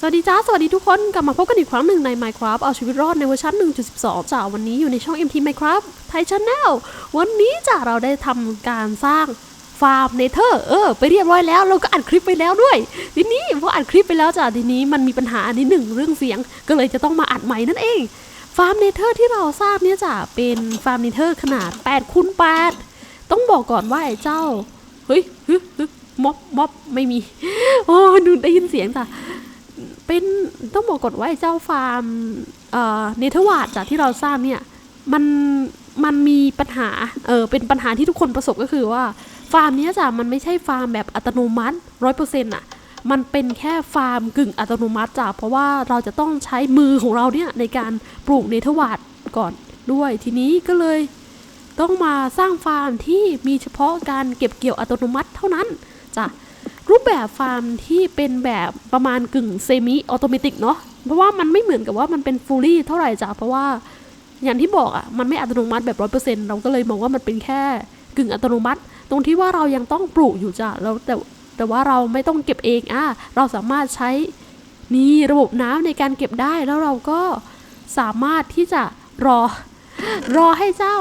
สวัสดีจ้า สวัสดีทุกคน กลับมาพบกันอีกครั้งหนึ่งใน Minecraft เอาชีวิตรอดในเวอร์ชัน1.12จ้าวันนี้อยู่ในช่อง MT Minecraft ไทย Channel วันนี้จ้าเราได้ทำการสร้างฟาร์มเนเธอร์เออ ไปเรียบร้อยแล้ว เราก็อัดคลิปไปแล้วด้วย ทีนี้พออัดคลิปไปแล้วจ้าทีนี้มันมีปัญหาอันนี้หนึ่งเรื่องเสียง ก็เลยจะต้องมาอัดใหม่นั่นเอง ฟาร์มเนเธอร์ที่เราสร้างเนี่ยจ้าเป็นฟาร์มเนเธอร์ขนาด8คูณ8ต้องบอกก่อนว่าไอ้เจ้า เฮ้ยฮึฮึม็อบม็อบไม่มี โอ้ดูได้ยินเสียงจ้ะ เป็นต้องบอกก่อนว่าเจ้าฟาร์มเอ่อเนเธอร์วาดจากที่เราสร้างเนี่ยมันมันมีปัญหาเออเป็นปัญหาที่ทุกคนประสบก็คือว่าฟาร์มเนี้ยจ้ะมันไม่ใช่ฟาร์มแบบอัตโนมัติร้อยเปอร์เซ็นต์อะมันเป็นแค่ฟาร์มกึ่งอัตโนมัติจ้ะเพราะว่าเราจะต้องใช้มือของเราเนี่ยในการปลูกเนเธอร์วาดก่อนด้วยทีนี้ก็เลยต้องมาสร้างฟาร์มที่มีเฉพาะการเก็บเกี่ยวอัตโนมัติเท่านั้นจ้ะ รูปแบบฟาร์มที่เป็นแบบประมาณกึ่งเซมิออโตเมติกเนาะเพราะว่ามันไม่เหมือนกับว่ามันเป็นฟูลี่เท่าไหร่จ้ะเพราะว่าอย่างที่บอกอะ่ะมันไม่อัตโนมัติแบบร้อยเปอร์เซนต์เราก็เลยมองว่ามันเป็นแค่กึ่งอัตโนมัติ ตรงที่ว่าเรายังต้องปลูกอยู่จ้ะแล้วแต่แต่ว่าเราไม่ต้องเก็บเองอะเราสามารถใช้นี่ระบบน้ำในการเก็บได้แล้วเราก็สามารถที่จะรอรอให้เจ้า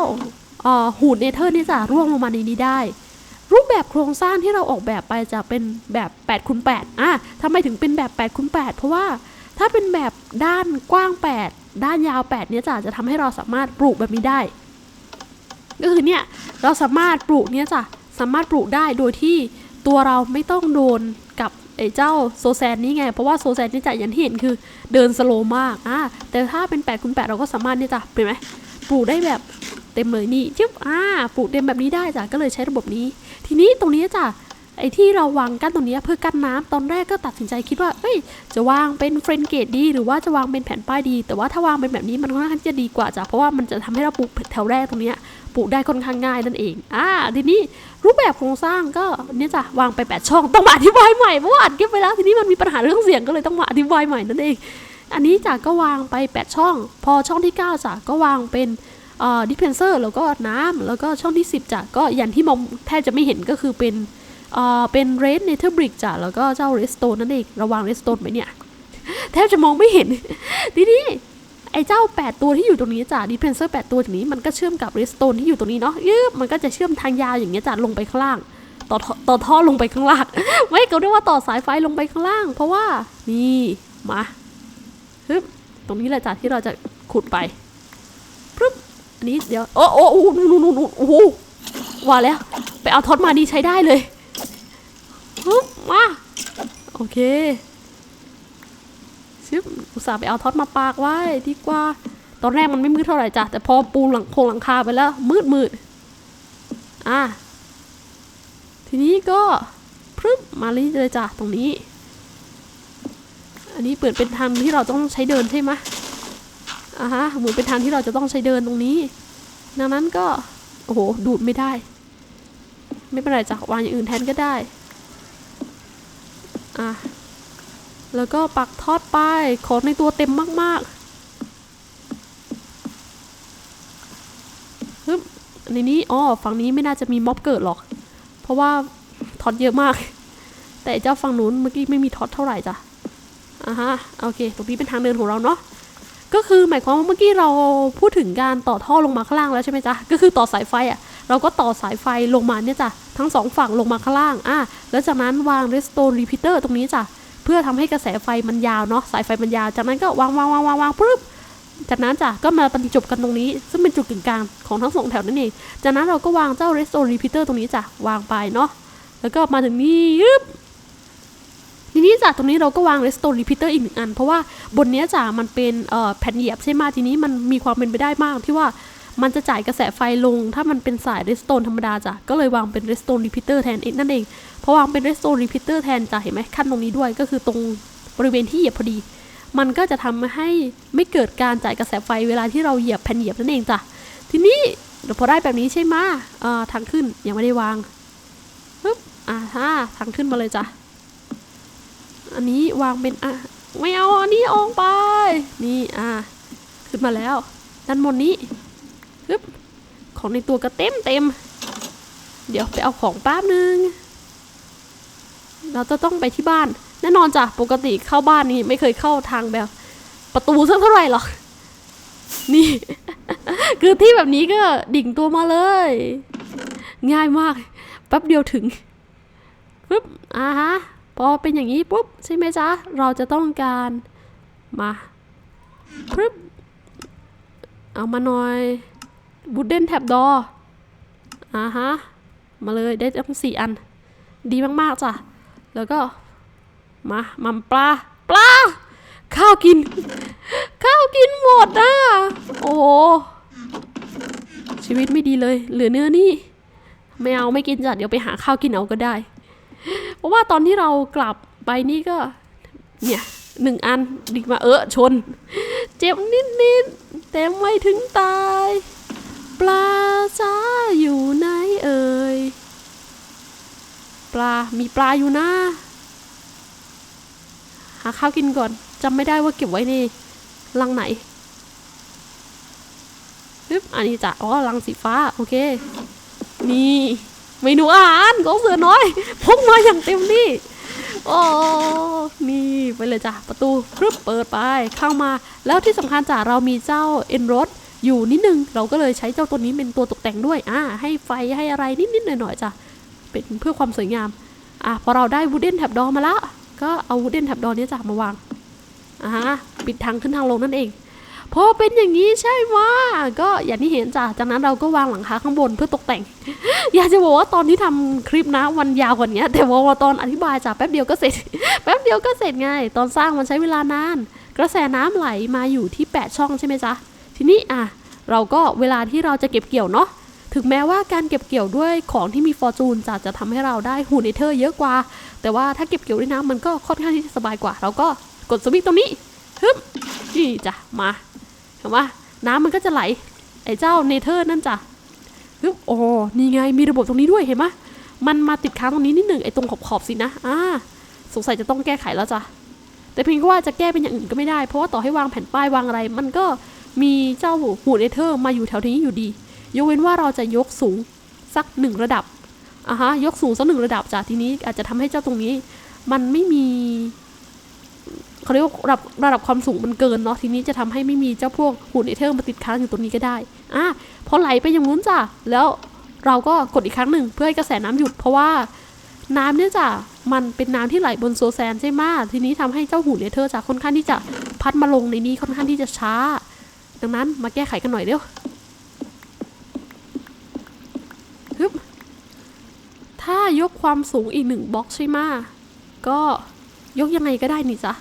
หูดเนเธอร์นี่จะร่วงลงมาในนี้ได้ แบบโครงสร้างที่เราออกแบบไปจะเป็นแบบ8คูณ8อะทำไมถึงเป็นแบบ8คูณ8เพราะว่าถ้าเป็นแบบด้านกว้าง 8 ด้านยาว 8 เนี่ยจะจะทำให้เราสามารถปลูกแบบนี้ได้ก็คือเนี่ยเราสามารถปลูกเนี่ยจ้ะสามารถปลูกได้โดยที่ตัวเราไม่ต้องโดนกับไอ้เจ้าโซแซนนี่ไง เพราะว่าโซแซนนี่จะอย่างที่เห็นคือเดินสโลมากอะแต่ถ้าเป็น8คูณ8เราก็สามารถเนี่ยจ้ะเห็นไหมปลูกได้แบบ เต็มเลยนี่จิ๊บอ่าปลูกเต็มแบบนี้ได้จ้ะก็เลยใช้ระบบนี้ ทีนี้ตรงนี้จ้ะไอ้ที่เราวางกั้นตรงนี้เพื่อกั้นน้ำตอนแรกก็ตัดสินใจคิดว่าเอ้ย จะวางเป็นเฟรนเกตดี หรือว่าจะวางเป็นแผ่นป้ายดี แต่ว่าถ้าวางเป็นแบบนี้มันค่อนข้างจะดีกว่าจ้ะเพราะว่ามันจะทำให้เราปลูกแถวแรกตรงนี้ปลูกได้ค่อนข้างง่ายนั่นเองอ่าทีนี้รูปแบบโครงสร้างก็เนี่ยจ้ะวางไป8ช่องต้องมาอธิบายใหม่เพราะว่าอัดเก็บไปแล้วทีนี้มันมีปัญหาเรื่องเสียงก็เลยต้องมาอธิบายใหม่นั่นเอง อันนี้จ้ะก็วางไป 8 ช่อง พอช่องที่9จ้ะก็วางเป็น ดิเพนเซอร์แล้วก็น้ำแล้วก็ช่องที่ 10จ้ะก็อย่างที่มองแทบจะไม่เห็นก็คือเป็นเป็นเรดเนเธอร์บริกจ้ะแล้วก็เจ้าเรสโตนนั่นเองระวังเรสโตนไหมเนี่ยแทบจะมองไม่เห็นทีนี้ไอ้เจ้า 8 ตัวที่อยู่ตรงนี้จ้ะดิเพนเซอร์ 8 ตัวตรงนี้มันก็เชื่อมกับเรสโตนที่อยู่ตรงนี้เนาะยืบมันก็จะเชื่อมทางยาวอย่างเงี้ยจ้ะลงไปข้างล่างต่อต่อท่อลงไปข้างล่าง ไม่ก็เรียกว่าต่อสายไฟลงไปข้างล่าง เพราะว่านี่มาฮึบตรงนี้แหละจ้ะที่เราจะขุดไป นี้เดี๋ยวโอ้โอ้โอ้นู่นนู่นนู่นโอ้โหว่าแล้ว ไปเอาท็อตมาดีใช้ได้เลยฮึบมา โอเคชิบอุตส่าห์ไปเอาท็อตมาปากไว้ดีกว่า ตอนแรกมันไม่มืดเท่าไหร่จ้ะ แต่พอปูหลังโครงหลังคาไปแล้ว มืดมืดอะทีนี้ก็พรึบมาเลยจ้ะตรงนี้ อันนี้เปิดเป็นทางที่เราต้องใช้เดินใช่ไหม อ่าฮะเหมือนเป็นทางที่เราจะต้องใช้เดินตรงนี้ ดังนั้นก็ โอ้โห ดูดไม่ได้ ไม่เป็นไรจ้ะวางอย่างอื่นแทนก็ได้ อะ แล้วก็ปักทอดไปขอในตัวเต็มมากๆฮึบในนี้ อ๋อ ฝั่งนี้ไม่น่าจะมีม็อบเกิดหรอก เพราะว่าทอตเยอะมาก แต่เจ้าฝั่งนู้นเมื่อกี้ไม่มีทอตเท่าไหร่จ้ะอ่าฮะ โอเค ตรงนี้เป็นทางเดินของเราเนาะ ก็คือหมายความว่าเมื่อกี้เราพูดถึงการต่อท่อลงมาข้างล่างแล้วใช่ไหมจ๊ะ ก็คือต่อสายไฟอะ เราก็ต่อสายไฟลงมาเนี่ยจ้ะ ทั้งสองฝั่งลงมาข้างล่าง อะ แล้วจากนั้นวาง redstone repeater ตรงนี้จ้ะ เพื่อทำให้กระแสไฟมันยาวเนาะ สายไฟมันยาว จากนั้นก็วางวางวางวางวางปึ๊บ จากนั้นจ้ะ ก็มาบรรจบกันตรงนี้ ซึ่งเป็นจุดกึ่งกลางของทั้งสองแถวนั่นเอง จากนั้นเราก็วางเจ้า redstone repeater ตรงนี้จ้ะ วางไปเนาะ แล้วก็มาถึงนี่ยึบ ทีนี้จากตรงนี้เราก็วาง redstone repeater อีกหนึ่งอัน เพราะว่าบนเนี้ยจ้ะมันเป็นแผ่นเหยียบใช่ไหมทีนี้มันมีความเป็นไปได้มากที่ว่ามันจะจ่ายกระแสไฟลง ถ้ามันเป็นสาย redstone ธรรมดาจ้ะ ก็เลยวางเป็น redstone repeater แทนเองนั่นเองพราะวางเป็น redstone repeater แทนจ้ะเห็นไหมขั้นตรงนี้ด้วย ก็คือตรงบริเวณที่เหยียบพอดี มันก็จะทำให้ไม่เกิดการจ่ายกระแสไฟเวลาที่เราเหยียบแผ่นเหยียบนั่นเองจ้ะ ทีนี้เดี๋ยวพอได้แบบนี้ใช่ไหมทางขึ้นยังไม่ได้วางปึ๊บอ่าฮ่าทางขึ้นมาเลยจ้ะ อันนี้วางเป็นอะไม่เอาอันนี้ออกไป นี่อ่าขึ้นมาแล้ว ด้านบนนี้ปึ๊บของในตัวก็เต็มเต็ม เดี๋ยวไปเอาของแป๊บนึง เราจะต้องไปที่บ้าน แน่นอนจ้ะปกติเข้าบ้านนี่ไม่เคยเข้าทางแบบ ประตูสักเท่าไหร่หรอกนี่ คือที่แบบนี้ก็ดิ่งตัวมาเลย ง่ายมากแป๊บเดียวถึงปุ๊บอ่าฮะ พอเป็นอย่างนี้ปุ๊บใช่ไหมจ๊ะ เราจะต้องการมาปุ๊บเอามาหน่อยบูดเดนแท็บดออ่าฮะ มาเลยได้ทั้งสี่อัน ดีมาก ๆ จ้ะ แล้วก็มามัมปลา ปลา ข้าวกิน ข้าวกินหมดอะ โอ้โชีวิตไม่ดีเลย เหลือเนื้อนี่ ไม่เอาไม่กินจ้ะ เดี๋ยวไปหาข้าวกินเอาก็ได้ เพราะว่าตอนที่เรากลับไปนี่ก็ เนี่ยหนึ่งอันดิมาเออชน เจ็บนิดๆแต่ไม่ถึงตาย ปลาจ้าอยู่ไหนเอ่ยปลา มีปลาอยู่นะ หาข้าวกินก่อนจำไม่ได้ว่าเก็บไว้ในลังไหนปึ๊บอันนี้จะอ๋อลังสีฟ้า โอเค นี่ เมนูอาหารของเสือน้อยพกมาอย่างเต็มที่โอ้นี่ไปเลยจ้ะประตูครึบเปิดไปเข้ามา แล้วที่สำคัญจ้ะเรามีเจ้าเอ็นรถอยู่นิดนึง เราก็เลยใช้เจ้าตัวนี้เป็นตัวตกแต่งด้วยอ่าให้ไฟให้อะไรนิดๆหน่อยๆจ้ะเป็นเพื่อความสวยงามอะพอเราได้วูดเดนแท็บดอมาละก็เอาวูดเดนแท็บดอนี้จ้ะมาวางอ่าปิดทางขึ้นทางลงนั่นเอง พอเป็นอย่างนี้ใช่ไหมก็อย่างที่เห็นจ้ะจากนั้นเราก็วางหลังคาข้างบนเพื่อตกแต่ง อยากจะบอกว่าตอนที่ทำคลิปนะวันยาวกว่านี้แต่ว่าตอนอธิบายจ้ะแป๊บเดียวก็เสร็จ แป๊บเดียวก็เสร็จไงตอนสร้างมันใช้เวลานาน กระแสน้ำไหลมาอยู่ที่ 8 ช่องใช่ไหมจ๊ะทีนี้อะเราก็เวลาที่เราจะเก็บเกี่ยวเนาะถึงแม้ว่าการเก็บเกี่ยวด้วยของที่มีฟอร์จูนจะจะทำให้เราได้หูเนเธอร์เยอะกว่า แต่ว่าถ้าเก็บเกี่ยวด้วยน้ำมันก็ค่อนข้างที่จะสบายกว่า เราก็กดสวิตช์ตรงนี้ฮึบนี่จ้ะมา ห็นไหมน้ำมันก็จะไหล ไอ้เจ้าเนเธอร์นั่นจ้ะฮึบโอ้นี่ไงมีระบบตรงนี้ด้วยเห็นไหมมันมาติดค้างตรงนี้นิดหนึ่งไอ้ตรงขอบขอบๆสินะอ่าสงสัยจะต้องแก้ไขแล้วจ้ะแต่เพียงแค่ว่าจะแก้เป็นอย่างอื่นก็ไม่ได้ เพราะว่าต่อให้วางแผ่นป้ายวางอะไร มันก็มีเจ้าหูเนเธอร์มาอยู่แถวนี้อยู่ดี ยกเว้นว่าเราจะยกสูงสักหนึ่งระดับอะฮะยกสูงสักหนึ่งระดับจากทีนี้อาจจะทำให้เจ้าตรงนี้ มันไม่มี เขาเรียกว่าระดับระดับความสูงมันเกินเนาะทีนี้จะทำให้ไม่มีเจ้าพวกหุ่นเอเทอร์มาติดค้างอยู่ตรงนี้ก็ได้อะพอไหลไปอย่างนู้นจ้ะแล้วเราก็กดอีกครั้งหนึ่งเพื่อให้กระแสน้ำหยุดเพราะว่าน้ำเนี่ยจ้ะมันเป็นน้ำที่ไหลบนโซแซนใช่ไหมทีนี้ทำให้เจ้าหุ่นเอเทอร์จ้ะค่อนข้างที่จะพัดมาลงในนี้ค่อนข้างที่จะช้า ดังนั้นมาแก้ไขกันหน่อยเร็วฮึบถ้ายกความสูงอีกหนึ่งบล็อกใช่ไหมก็ยกยังไงก็ได้นี่จ้ะ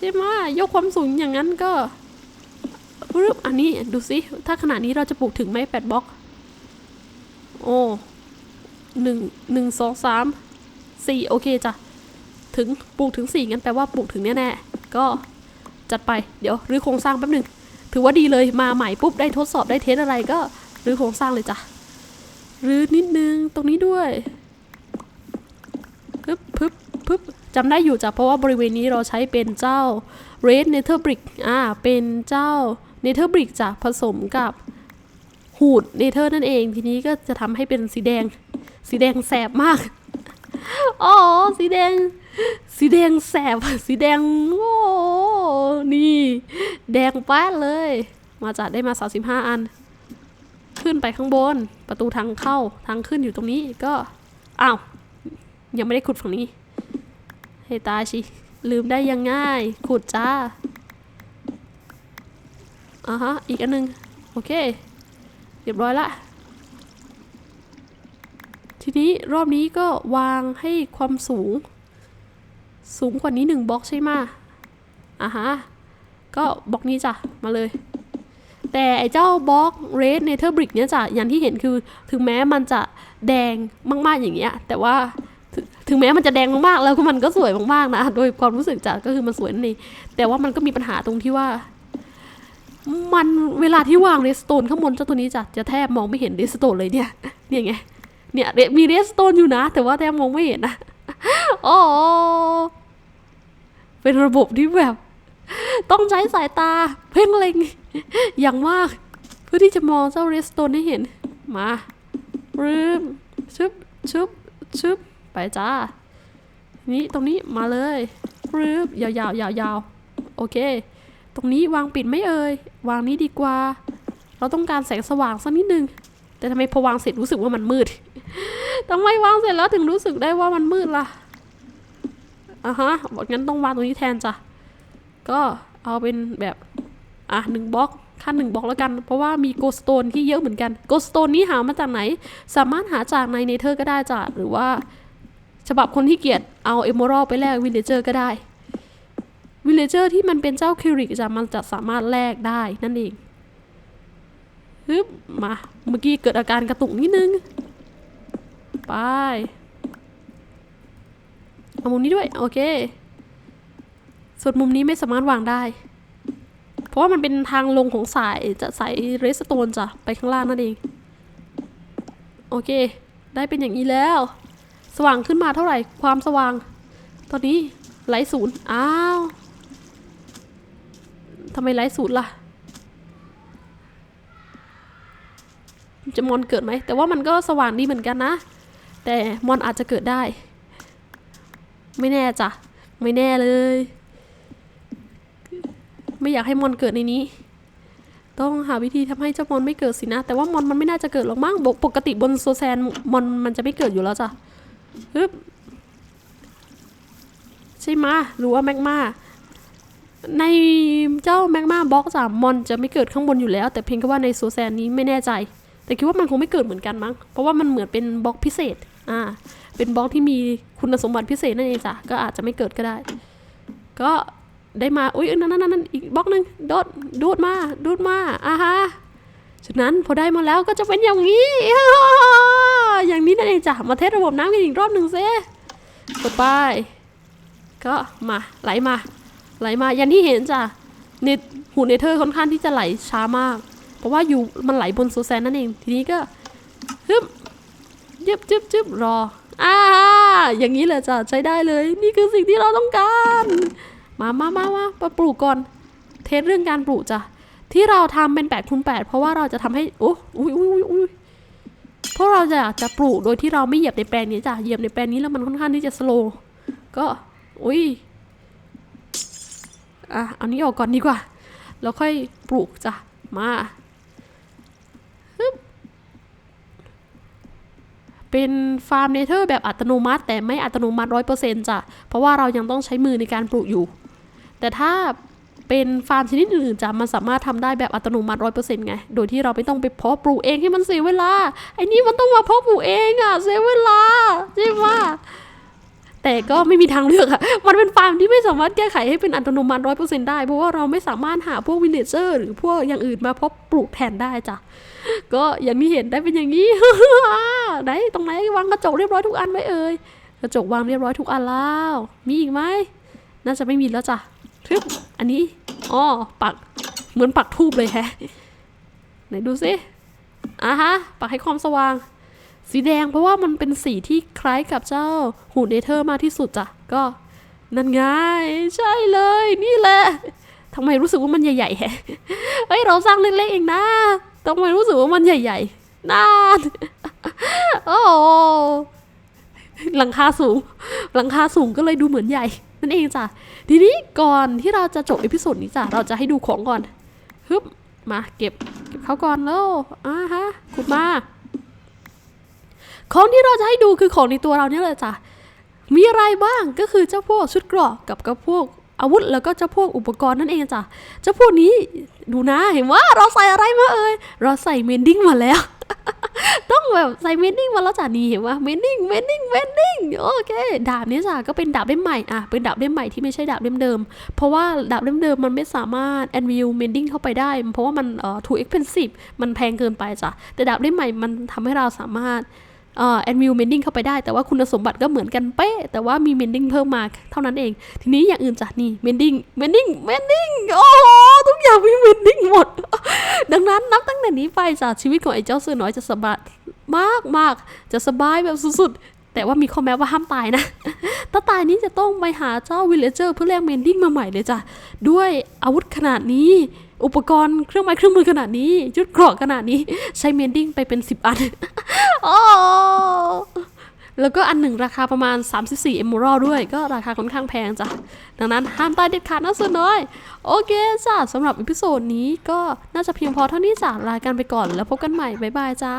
ใช่ไหมยกความสูงอย่างนั้นก็ปึ๊บอันนี้ดูสิ ถ้าขนาดนี้เราจะปลูกถึงไหมแปดบล็อก โอ้หนึ่งหนึ่งสองสามสี่โอเคจ้ะ ถึงปลูกถึงสี่งั้นแปลว่าปลูกถึงแน่ๆ ก็จัดไป เดี๋ยวรื้อโครงสร้างแป๊บหนึ่ง ถือว่าดีเลย มาใหม่ปุ๊บได้ทดสอบได้เทสอะไรก็รื้อโครงสร้างเลยจ้ะ รื้อนิดนึงตรงนี้ด้วย ปึ๊บปึ๊บปึ๊บ จำได้อยู่จ้ะเพราะว่าบริเวณนี้เราใช้เป็นเจ้า red nether brick อ่าเป็นเจ้า nether brick จ้ะผสมกับหูด nether นั่นเอง ทีนี้ก็จะทำให้เป็นสีแดง สีแดงแสบมากอ๋อสีแดง สีแดงแสบ สีแดง โอ้ นี่ แดงแป๊ดเลย มาจัดได้มา 35 อัน ขึ้นไปข้างบน ประตูทางเข้า ทางขึ้นอยู่ตรงนี้ ก็ อ้าว ยังไม่ได้ขุดฝั่งนี้ ให้ตายชิลืมได้ยังง่าย ขุดจ้าอ่าฮะ อีกอันหนึง โอเค เรียบร้อยละ ทีนี้รอบนี้ก็วางให้ความสูง สูงกว่านี้หนึ่งบล็อกใช่ไหมอ่าฮะ ก็บล็อกนี้จ้ะ มาเลย แต่ไอ้เจ้าบล็อกเรดเนเธอร์บริกเนี่ยจ้ะ อย่างที่เห็นคือ ถึงแม้มันจะแดงมากๆอย่างเงี้ย แต่ว่า ถึงแม้มันจะแดงมากๆแล้วก็มันก็สวยมากๆนะโดยความรู้สึกจ้ะก็คือมันสวยนั่แต่ว่ามันก็มีปัญหาตรงที่ว่า มันเวลาที่วางเรสโตนข้างบนเจ้าตัวนี้จะจะแทบมองไม่เห็นเรสโตนเลยเนี่ยเนี่ยไงเนี่ยมีเรสโตนอยู่นะ แต่ว่าแทบมองไม่เห็นนะอ๋อเป็นระบบที่แบบ ต้องใช้สายตา เพ่งเล็ง อย่างมาก เพื่อที่จะมองเจ้าเรสโตนให้เห็น มารืมชึบชึบชึบ ไปจ้า นี่ตรงนี้มาเลยรึบยาวๆยาวๆโอเค ตรงนี้วางปิดไม่เอ่ย วางนี้ดีกว่า เราต้องการแสงสว่างสักนิดนึง แต่ทำไมพอวางเสร็จรู้สึกว่ามันมืดทำไมวางเสร็จแล้วถึงรู้สึกได้ว่ามันมืดล่ะอะฮะบอกงั้นต้องวางตรงนี้แทนจ้ะ ก็เอาเป็นแบบอะหนึ่งบล็อกขั้นหนึ่งบล็อกแล้วกัน เพราะว่ามีโกสโตนที่เยอะเหมือนกัน โกสโตนนี้หามาจากไหน สามารถหาจากในเนเธอร์ก็ได้จ้ะ หรือว่า ฉบับคนที่เกียจเอาเอม r ร l ไปแลกวิลเลเจอร์ก็ได้วิลเลเจอร์ที่มันเป็นเจ้าคิริกจะมันจะสามารถแลกได้นั่นเองฮึบมาเมื่อกี้เกิดอาการกระตุกนิดนึง ไป เอามุมนี้ด้วย โอเค ส่วนมุมนี้ไม่สามารถวางได้ เพราะว่ามันเป็นทางลงของสายจะสายเรสโตนจ้ะ ไปข้างล่างนั่นเอง โอเค ได้เป็นอย่างนี้แล้ว สว่างขึ้นมาเท่าไหร่ ความสว่าง ตอนนี้ไลท์ศูนย์อ้าวทำไมไลท์ศูนย์ล่ะ จะมอนเกิดไหม แต่ว่ามันก็สว่างดีเหมือนกันนะ แต่มอนอาจจะเกิดได้ ไม่แน่จ้ะ ไม่แน่เลย ไม่อยากให้มอนเกิดในนี้ ต้องหาวิธีทำให้เจ้ามอนไม่เกิดสินะ แต่ว่ามอนมันไม่น่าจะเกิดหรอกมั้งปกติบนโซแซนมอนมันจะไม่เกิดอยู่แล้วจ้ะ ฮึบใช่ไหมหรือว่าแมกมาในเจ้าแมกมาบล็อกจ้ะมอนจะไม่เกิดข้างบนอยู่แล้ว แต่เพียงแค่ว่าในโซแซนนี้ไม่แน่ใจ แต่คิดว่ามันคงไม่เกิดเหมือนกันมั้งเพราะว่ามันเหมือนเป็นบล็อกพิเศษอ่าเป็นบล็อกที่มีคุณสมบัติพิเศษนั่นเองจ้ะก็อาจจะไม่เกิดก็ได้ ก็ได้มาอุ้ยนั่นนั่นนั่นอีกบล็อกหนึ่งโดดดูดมาดูดมาอ่าฮะฉะนั้นพอได้มาแล้วก็จะเป็นอย่างนี้ อย่างนี้นั่นเองจ้ะมาเทสระบบน้ำกันอีกรอบหนึ่งเซิกดไป ก็มาไหลมา ไหลมาอย่างที่เห็นจ้ะเนตหูเนเธอร์ค่อนข้างที่จะไหลช้ามาก เพราะว่าอยู่มันไหลบนโซแซนนั่นเอง ทีนี้ก็ฮึบยึบจึบจึบรออ่าอย่างนี้เลยจ้ะใช้ได้เลย นี่คือสิ่งที่เราต้องการ มามามามามาปลูกก่อน เทสเรื่องการปลูกจ้ะที่เราทำเป็นแปดคูณแปดเพราะว่าเราจะทำให้โอ้อุ้ยอุ้ยอุ้ยอุ้ย เพราะเราจะจะปลูกโดยที่เราไม่เหยียบในแปลงนี้จ้ะ เหยียบในแปลงนี้แล้วมันค่อนข้างที่จะสโลก็ อุ้ย อะ เอานี้ออกก่อนดีกว่า แล้วค่อยปลูกจ้ะ มาเป็นฟาร์มเนเธอร์แบบอัตโนมัติ แต่ไม่อัตโนมัติร้อยเปอร์เซ็นต์จ้ะ เพราะว่าเรายังต้องใช้มือในการปลูกอยู่ แต่ถ้า เป็นฟาร์มชนิดอื่นๆจ้ะมันสามารถทำได้แบบอัตโนมัติร้อยเปอร์เซ็นต์ไง โดยที่เราไม่ต้องไปเพาะปลูกเองให้มันเสียเวลา ไอ้นี่มันต้องมาเพาะปลูกเองอะเสียเวลาใช่ไหมแต่ก็ไม่มีทางเลือกอะมันเป็นฟาร์มที่ไม่สามารถแก้ไขให้เป็นอัตโนมัติร้อยเปอร์เซ็นต์ได้ เพราะว่าเราไม่สามารถหาพวกวินเนเจอร์หรือพวกอย่างอื่นมาเพาะปลูกแทนได้จ้ะ ก็อย่างที่เห็นได้เป็นอย่างนี้ไหนตรงไหนวางกระจกเรียบร้อยทุกอันไหมเอ่ย กระจกวางเรียบร้อยทุกอันแล้ว มีอีกไหม น่าจะไม่มีแล้วจ้ะ ทึบอันนี้อ๋อปักเหมือนปักทูบเลยแฮะไหนดูสิอะฮะ ปักให้ความสว่าง สีแดงเพราะว่ามันเป็นสีที่คล้ายกับเจ้าหูเนเธอร์มากที่สุดจ้ะก็นั่นไงใช่เลย นี่แหละทำไมรู้สึกว่ามันใหญ่ๆแฮะเฮ้ยเราสร้างเล็กๆเองนะทำไมรู้สึกว่ามันใหญ่ๆน่าโอ้หลังคาสูง หลังคาสูงก็เลยดูเหมือนใหญ่ นั่นเองจ้ะทีนี้ก่อนที่เราจะจบเอพิโซดนี้จ้ะเราจะให้ดูของก่อนฮึบมาเก็บเก็บเขาก่อนแล้วอ่าฮะขุดมา ของที่เราจะให้ดูคือของในตัวเราเนี่ยเลยจ้ะมีอะไรบ้างก็คือเจ้าพวกชุดเกราะกับกับพวกอาวุธแล้วก็เจ้าพวกอุปกรณ์นั่นเองจ้ะเจ้าพวกนี้ ดูนะเห็นว่าเราใส่อะไรมาเอ่ยเราใส่เมนดิ้งมาแล้ว ต้องแบบใส่เมนดิ้งมาแล้วจ้ะนี่เห็นว่าเมนดิ้งเมนดิ้งเมนดิ้งโอเคดาบเนี้ยจ้ะก็เป็นดาบเล่มใหม่อะเป็นดาบเล่มใหม่ที่ไม่ใช่ดาบเล่มเดิม เพราะว่าดาบเล่มเดิมมันไม่สามารถแอนวิวเมนดิ้งเข้าไปได้ เพราะว่ามันเอ่อ too expensive มันแพงเกินไปจ้ะแต่ดาบเล่มใหม่มันทำให้เราสามารถ แอนวิวเมนดิ้งเข้าไปได้ แต่ว่าคุณสมบัติก็เหมือนกันเป๊ะ แต่ว่ามีเมนดิ้งเพิ่มมาเท่านั้นเอง ทีนี้อย่างอื่นจ้ะนี่เมนดิ้งเมนดิ้งเมนดิ้งโอ้โหทุกอย่างมีเมนดิ้งหมด ดังนั้นนับตั้งแต่นี้ไปจ้ะชีวิตของไอ้เจ้าเสือน้อยจะสบายมากมากจะสบายแบบสุดๆ แต่ว่ามีข้อแม้ว่าห้ามตายนะ ถ้าตายนี้จะต้องไปหาเจ้าวิลเลเจอร์เพื่อแลกเมนดิ้งมาใหม่เลยจ้ะ ด้วยอาวุธขนาดนี้ อุปกรณ์เครื่องไม้เครื่องมือขนาดนี้ ชุดเกราะขนาดนี้ ใช้เมนดิ้งไปเป็นสิบอันโอ้แล้วก็อันหนึ่งราคาประมาณ 34 Emerald ด้วยก็ราคาค่อนข้างแพงจ้ะ ดังนั้นห้ามตายเด็ดขาดนะสุดน้อย โอเคจ้ะสำหรับอีพิโซดนี้ก็น่าจะเพียงพอเท่านี้จ้ะลากันไปก่อนแล้วพบกันใหม่ บ๊ายบายจ้า